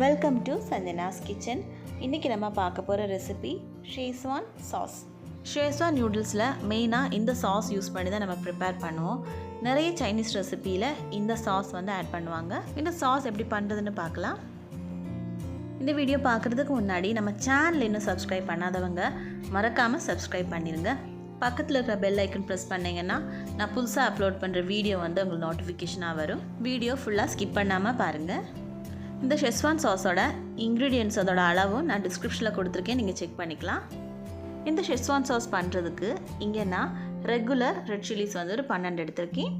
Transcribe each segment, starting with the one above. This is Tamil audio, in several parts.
வெல்கம் டு சந்தினாஸ் கிச்சன் இன்றைக்கி நம்ம பார்க்க போகிற ரெசிபி ஷேஸ்வான் சாஸ் ஷேஸ்வான் நூடுல்ஸில் மெயினாக இந்த சாஸ் யூஸ் பண்ணி தான் நம்ம ப்ரிப்பேர் பண்ணுவோம். நிறைய சைனீஸ் ரெசிப்பியில் இந்த சாஸ் வந்து ஆட் பண்ணுவாங்க. இந்த சாஸ் எப்படி பண்ணுறதுன்னு பார்க்கலாம். இந்த வீடியோ பார்க்குறதுக்கு முன்னாடி நம்ம சேனல் இன்னும் சப்ஸ்கிரைப் பண்ணாதவங்க மறக்காமல் சப்ஸ்கிரைப் பண்ணிடுங்க பக்கத்தில் இருக்கிற பெல் ஐக்கன் ப்ரெஸ் பண்ணிங்கன்னா நான் புதுசாக அப்லோட் பண்ணுற வீடியோ வந்து உங்களுக்கு நோட்டிஃபிகேஷனாக வரும். வீடியோ ஃபுல்லாக ஸ்கிப் பண்ணாமல் பாருங்கள் இந்த ஷெஸ்வான் சாஸோட இன்க்ரீடியன்ஸ் அதோட அளவும் நான் டிஸ்கிரிப்ஷனில் கொடுத்துருக்கேன். நீங்கள் செக் பண்ணிக்கலாம். இந்த ஷெஸ்வான் சாஸ் பண்ணுறதுக்கு இங்கே நான் ரெகுலர் ரெட் சில்லிஸ் வந்து ஒரு பன்னெண்டு எடுத்திருக்கேன்.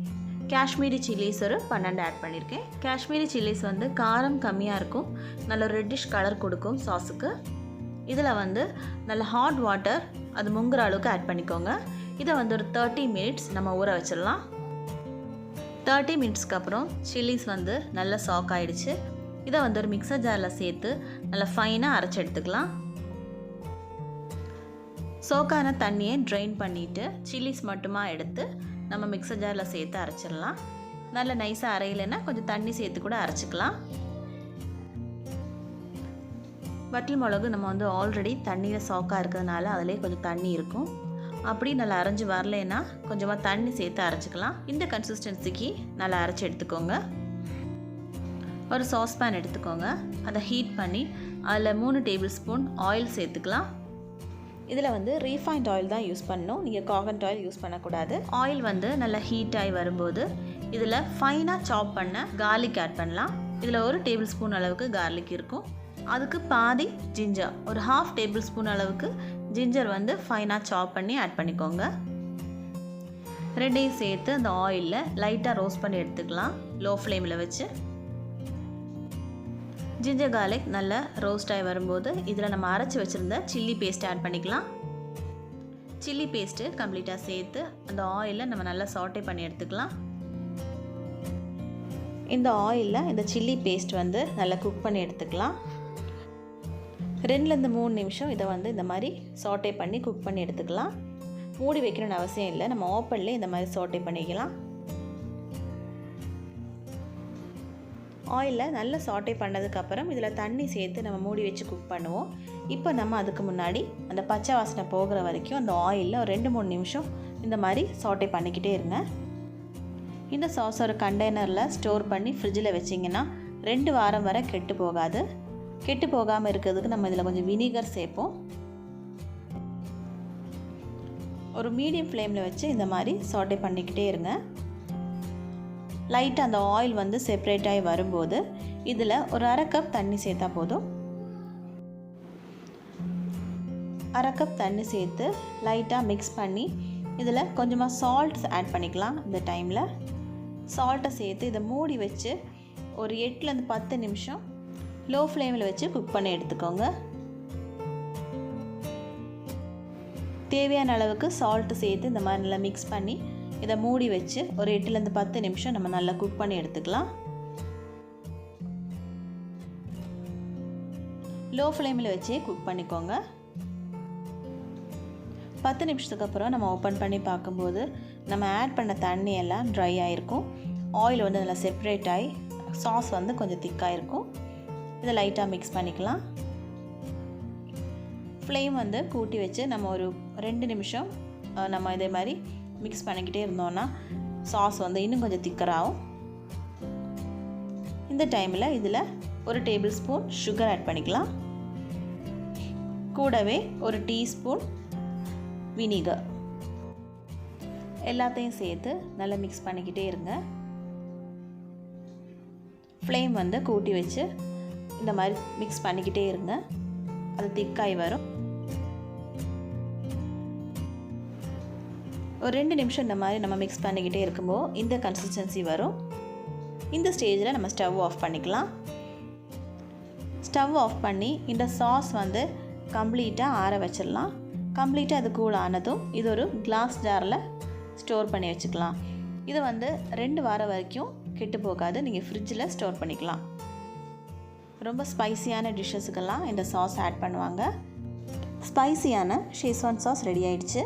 காஷ்மீரி சில்லிஸ் ஒரு பன்னெண்டு ஆட் பண்ணியிருக்கேன் காஷ்மீரி சில்லிஸ் வந்து காரம் கம்மியாக இருக்கும். நல்ல ரெட்டிஷ் கலர் கொடுக்கும் சாஸுக்கு இதில் வந்து நல்ல ஹாட் வாட்டர் அது முங்குற அளவுக்கு ஆட் பண்ணிக்கோங்க. இதை வந்து ஒரு தேர்ட்டி மினிட்ஸ் நம்ம ஊற வச்சிடலாம். தேர்ட்டி மினிட்ஸ்க்கு அப்புறம் சில்லிஸ் வந்து நல்லா சாக் ஆகிடுச்சு இதை வந்து ஒரு மிக்சர் ஜாரில் சேர்த்து நல்லா ஃபைனாக அரைச்சி எடுத்துக்கலாம். சோக்கான தண்ணியை ட்ரைன் பண்ணிவிட்டு சில்லிஸ் மட்டுமா எடுத்து நம்ம மிக்சர் ஜாரில் சேர்த்து அரைச்சிடலாம். நல்ல நைஸாக அரையலைன்னா கொஞ்சம் தண்ணி சேர்த்து கூட அரைச்சிக்கலாம். வட்டல் மிளகு நம்ம வந்து ஆல்ரெடி தண்ணியில் சோக்காக இருக்கிறதுனால அதிலே கொஞ்சம் தண்ணி இருக்கும். அப்படி நல்லா அரைஞ்சி வரலைன்னா கொஞ்சமாக தண்ணி சேர்த்து அரைச்சிக்கலாம். இந்த கன்சிஸ்டன்சிக்கு நல்லா அரைச்சி எடுத்துக்கோங்க. ஒரு சாஸ்பேன் எடுத்துக்கோங்க. அதை ஹீட் பண்ணி அதில் மூணு டேபிள் ஸ்பூன் ஆயில் சேர்த்துக்கலாம். இதில் வந்து ரீஃபைண்ட் ஆயில் தான் யூஸ் பண்ணணும். நீங்கள் காகண்ட் ஆயில் யூஸ் பண்ணக்கூடாது. ஆயில் வந்து நல்லா ஹீட் ஆகி வரும்போது இதில் ஃபைனாக சாப் பண்ண கார்லிக் ஆட் பண்ணலாம். இதில் ஒரு டேபிள் ஸ்பூன் அளவுக்கு கார்லிக் இருக்கும். அதுக்கு பாதி ஜிஞ்சர் ஒரு ஹாஃப் டேபிள் ஸ்பூன் அளவுக்கு ஜிஞ்சர் வந்து ஃபைனாக சாப் பண்ணி ஆட் பண்ணிக்கோங்க. ரெண்டையும் சேர்த்து அந்த ஆயிலில் லைட்டாக ரோஸ்ட் பண்ணி எடுத்துக்கலாம். லோ ஃப்ளேமில் வச்சு. ஜிஞ்சர் கார்லிக் நல்லா ரோஸ்ட் ஆகி வரும்போது இதில் நம்ம அரைச்சி வச்சுருந்த சில்லி பேஸ்ட் ஆட் பண்ணிக்கலாம். சில்லி பேஸ்ட்டு கம்ப்ளீட்டாக சேர்த்து அந்த ஆயிலில் நம்ம நல்லா சாட்டே பண்ணி எடுத்துக்கலாம். இந்த ஆயிலில் இந்த சில்லி பேஸ்ட் வந்து நல்லா குக் பண்ணி எடுத்துக்கலாம். ரெண்டுலேருந்து மூணு நிமிஷம் இதை வந்து இந்த மாதிரி சாட்டே பண்ணி குக் பண்ணி எடுத்துக்கலாம். மூடி வைக்கணும்னு அவசியம் இல்லை. நம்ம ஓப்பன்லேயே இந்த மாதிரி சாட்டே பண்ணிக்கலாம். ஆயிலில் நல்லா சாட்டே பண்ணதுக்கப்புறம் இதில் தண்ணி சேர்த்து நம்ம மூடி வச்சு குக் பண்ணுவோம். இப்போ நம்ம அதுக்கு முன்னாடி அந்த பச்சை வாசனை போகிற வரைக்கும் அந்த ஆயிலில் ஒரு ரெண்டு மூணு நிமிஷம் இந்த மாதிரி சாட்டே பண்ணிக்கிட்டே இருங்க. இந்த சாஸ் ஒரு கண்டெய்னரில் ஸ்டோர் பண்ணி ஃப்ரிட்ஜில் வச்சிங்கன்னா ரெண்டு வாரம் வரை கெட்டு போகாது. கெட்டு போகாமல் இருக்கிறதுக்கு நம்ம இதில் கொஞ்சம் வினிகர் சேர்ப்போம். ஒரு மீடியம் ஃப்ளேமில் வச்சு இந்த மாதிரி சாட்டே பண்ணிக்கிட்டே இருங்க. லைட்டாக அந்த ஆயில் வந்து செப்ரேட் ஆகி வரும்போது இதில் ஒரு அரை கப் தண்ணி சேர்த்தா போதும். அரை கப் தண்ணி சேர்த்து லைட்டாக மிக்ஸ் பண்ணி இதில் கொஞ்சமாக சால்ட்ஸ் ஆட் பண்ணிக்கலாம் இந்த டைமில் சால்ட்டை சேர்த்து இதை மூடி வச்சு ஒரு எட்டுலேருந்து பத்து நிமிஷம் லோ ஃப்ளேமில் வச்சு குக் பண்ணி எடுத்துக்கோங்க. தேவையான அளவுக்கு சால்ட்டு சேர்த்து இந்த மாதிரி நல்லா மிக்ஸ் பண்ணி இதை மூடி வச்சு ஒரு எட்டுலேருந்து பத்து நிமிஷம் நம்ம நல்லா குக் பண்ணி எடுத்துக்கலாம். லோ ஃப்ளேமில் வச்சே குக் பண்ணிக்கோங்க. பத்து நிமிஷத்துக்கு அப்புறம் நம்ம ஓப்பன் பண்ணி பார்க்கும்போது நம்ம ஆட் பண்ண தண்ணி எல்லாம் ட்ரை ஆகிருக்கும் ஆயில் வந்து நல்லா செப்ரேட் ஆகி சாஸ் வந்து கொஞ்சம் திக்காக இருக்கும் இதை லைட்டாக மிக்ஸ் பண்ணிக்கலாம். ஃப்ளேம் வந்து கூட்டி வச்சு நம்ம ஒரு ரெண்டு நிமிஷம் நம்ம இதே மாதிரி மிக்ஸ் பண்ணிக்கிட்டே இருந்தோன்னா சாஸ் வந்து இன்னும் கொஞ்சம் திக்கராகும் இந்த டைமில் இதில் ஒரு டேபிள் ஸ்பூன் சுகர் ஆட் பண்ணிக்கலாம். கூடவே ஒரு டீஸ்பூன் வினிகர் எல்லாத்தையும் சேர்த்து நல்லா மிக்ஸ் பண்ணிக்கிட்டே இருங்க. ஃப்ளேம் வந்து கூட்டி வச்சு இந்த மாதிரி மிக்ஸ் பண்ணிக்கிட்டே இருங்க. அது திக்காய் வரும். ஒரு ரெண்டு நிமிஷம் இந்த மாதிரி நம்ம மிக்ஸ் பண்ணிக்கிட்டே இருக்கும்போது இந்த கன்சிஸ்டன்சி வரும். இந்த ஸ்டேஜில் நம்ம ஸ்டவ் ஆஃப் பண்ணிக்கலாம். ஸ்டவ் ஆஃப் பண்ணி இந்த சாஸ் வந்து கம்ப்ளீட்டாக ஆற வச்சிடலாம். கம்ப்ளீட்டாக அது கூல் ஆனதும் இது ஒரு கிளாஸ் ஜாரில் ஸ்டோர் பண்ணி வச்சுக்கலாம். இது வந்து ரெண்டு வாரம் வரைக்கும் கெட்டு போகாது. நீங்கள் ஃப்ரிட்ஜில் ஸ்டோர் பண்ணிக்கலாம். ரொம்ப ஸ்பைசியான டிஷ்ஷஸுக்கெல்லாம் இந்த சாஸ் ஆட் பண்ணுவாங்க. ஸ்பைசியான ஷேஸ்வான் சாஸ் ரெடி ஆயிடுச்சு.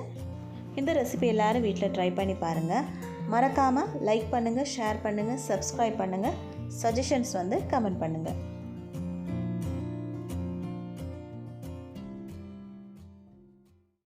இந்த ரெசிபி எல்லோரும் வீட்டில் ட்ரை பண்ணி பாருங்கள் மறக்காமல் லைக் பண்ணுங்கள் ஷேர் பண்ணுங்கள் சப்ஸ்கிரைப் பண்ணுங்கள் சஜஷன்ஸ் வந்து கமெண்ட் பண்ணுங்கள்